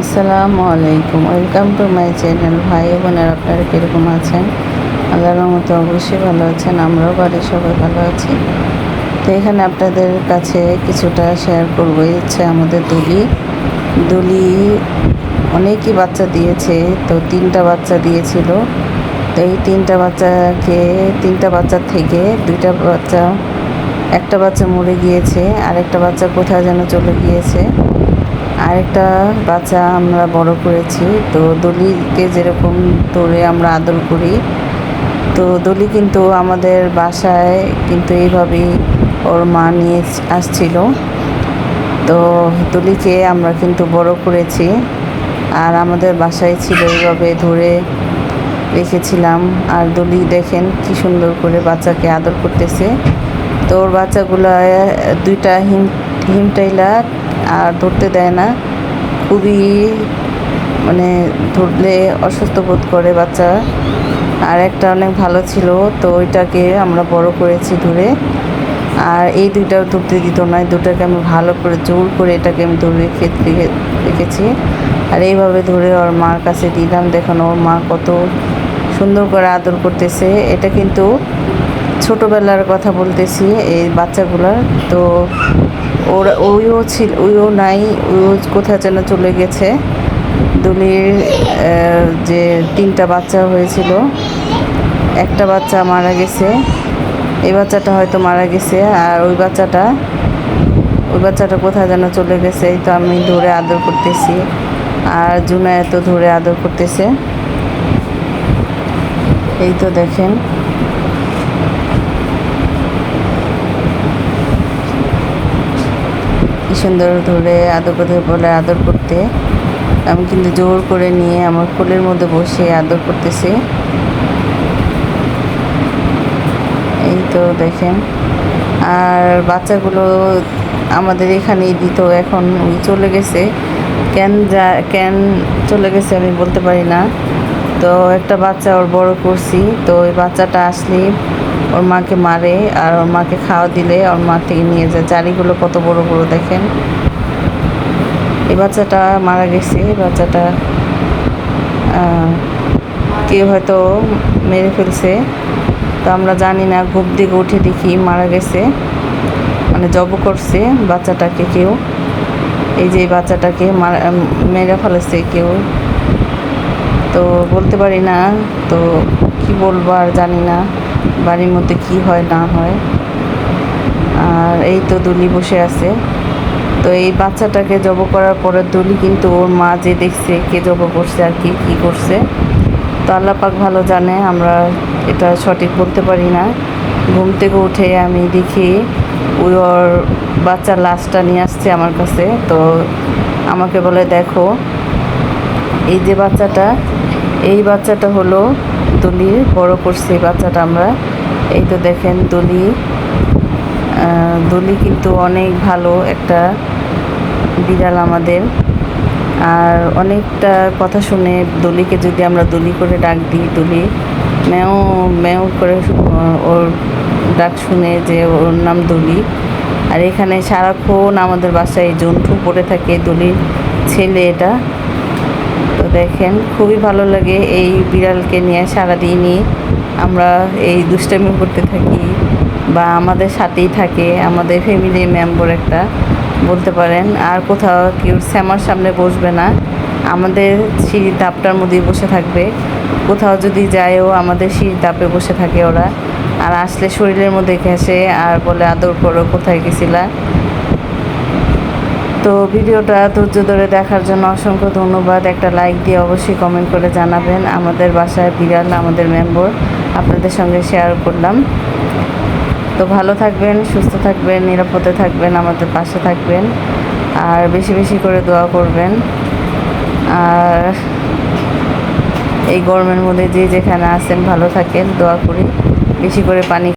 আসসালামু আলাইকুম। Welcome to my channel ভাই বোনেরা, আপনারা কীরকম আছেন? আল্লাহর মতো অবশ্যই ভালো আছেন, আমরাও বাড়ির সবাই ভালো আছি। তো এখানে আপনাদের কাছে কিছুটা শেয়ার করব। ইচ্ছে আমাদের দুলি। দুলি অনেকই বাচ্চা দিয়েছে, তো তিনটা বাচ্চা দিয়েছিল। তো এই তিনটা বাচ্চাকে, তিনটা বাচ্চার থেকে দুইটা বাচ্চা, একটা বাচ্চা মরে গিয়েছে আর একটা বাচ্চা কোথায় যেন চলে গিয়েছে। আরেকটা বাচ্চা আমরা বড় করেছি, তো দলিকে যেরকম ধরে আমরা আদর করি, তো দলি কিন্তু আমাদের বাসায় কিন্তু এইভাবেই ওর মা নিয়ে আসছিল। তো দলিকে আমরা কিন্তু বড় করেছি, আর আমাদের বাসায় ছিল এইভাবে ধরে রেখেছিলাম। আর দলি দেখেন কি সুন্দর করে বাচ্চাকে আদর করতেছে। তো ওর বাচ্চাগুলো দুইটা হিম হিমটাইলা আর ধরতে দেয় না। খুবই মানে ধরলে অসুস্থ বোধ করে বাচ্চা। আর একটা অনেক ভালো ছিল, তো ওইটাকে আমরা বড় করেছি ধরে। আর এই দুইটাও ধরতে দিত না দুটাকে আমি ভালো করে জোর করে এটাকে আমি ধরে রেখে, রেখে- রেখেছি। আর এইভাবে ধরে ওর মার কাছে দিলাম, দেখুন ওর মা কত সুন্দর করে আদর করতেছে। এটা কিন্তু ছোটোবেলার কথা বলতেছি এই বাচ্চাগুলার। তো ওরা, ওইও ছিল, ওইও নাই, ওইও কোথায় যেন চলে গেছে। দুলির যে তিনটা বাচ্চা হয়েছিল, একটা বাচ্চা মারা গেছে, এই বাচ্চাটা হয়তো মারা গেছে, আর ওই বাচ্চাটা ওই বাচ্চাটা কোথায় যেন চলে গেছে, এই তো আমি ধরে আদর করতেছি। আর জুনায় তো ধরে আদর করতেছে। এই তো দেখেন। সুন্দর ধরে আদর করতে বলে আদর করতে। আমি কিন্তু জোর করে নিয়ে আমার কোলের মধ্যে বসে আদর করতেছি। এই তো দেখেন। আর বাচ্চাগুলো আমাদের এখানেই দিত, এখন চলে গেছে। কেন যা, কেন চলে গেছে আমি বলতে পারি না। তো একটা বাচ্চা ওর বড় করছি, তো ওই বাচ্চাটা আসলে ওর মাকে মারে আর ওর মাকে খাওয়া দিলে ওর মা থেকে নিয়ে যায়। জারিগুলো কত বড় বড় দেখেন। এই বাচ্চাটা মারা গেছে। বাচ্চাটা কেউ হয়তো মেরে ফেলছে। তো আমরা জানি না, ঘুম দিকে উঠে দেখি মারা গেছে। মানে জব করছে বাচ্চাটাকে কেউ। এই যে বাচ্চাটাকে মারা মেরে ফেলেছে কেউ। তো বলতে পারি না। তো কি বলব আর জানি না। বাড়ির মধ্যে কি হয়, না হয়। আর এই তো দুলি বসে আছে। তো এই বাচ্চাটাকে জব করার পরে দুলি কিন্তু ওর মা যে দেখছে, কে জব করছে আর কি কি করছে, তো আল্লাহ পাক ভালো জানে, আমরা এটা সঠিক বলতে পারি না। ঘুম থেকে উঠে আমি দেখি ওর বাচ্চার লাশটা নিয়ে আসছে আমার কাছে। তো আমাকে বলে, দেখো, এই যে বাচ্চাটা, এই বাচ্চাটা হলো দলির বড় করছে বাচ্চাটা আমরা। এই তো দেখেন দলি। দলি কিন্তু অনেক ভালো একটা বিড়াল আমাদের। আর অনেকটা কথা শুনে দলিকে যদি আমরা দলি করে ডাক দিই, দলি ম্যাও ম্যাও করে ওর ডাক শুনে যে ওর নাম দলি। আর এখানে সারাক্ষণ আমাদের বাসায় জন্টু পড়ে থাকে দলির ছেলে এটা। দেখেন, খুবই ভালো লাগে এই বিড়ালকে নিয়ে, সারাদিনই আমরা এই দুষ্টামি করতে থাকি বা আমাদের সাথেই থাকে, আমাদের ফ্যামিলি মেম্বার একটা, বলতে পারেন। আর কোথাও কেউ শ্যামার সামনে বসবে না, আমাদের সিঁড়ির ধাপটার মধ্যেই বসে থাকবে। কোথাও যদি যায়ও, আমাদের সিঁড়ির ধাপে বসে থাকে ওরা। আর আসলে শরীরের মধ্যে ঘেঁষে আর বলে, আদর করো, কোথায় গেছিলা? তো ভিডিওটা ধৈর্য ধরে দেখার জন্য অসংখ্য ধন্যবাদ। একটা লাইক দিয়ে অবশ্যই কমেন্ট করে জানাবেন। আমাদের বাসায় বিড়াল, আমাদের মেম্বর আপনাদের সঙ্গে শেয়ার করলাম। তো ভালো থাকবেন, সুস্থ থাকবেন, নিরাপদে থাকবেন, আমাদের পাশে থাকবেন। আর বেশি বেশি করে দোয়া করবেন। আর এই গরমের মধ্যে যে যেখানে আছেন, ভালো থাকেন, দোয়া করি। বেশি করে পানি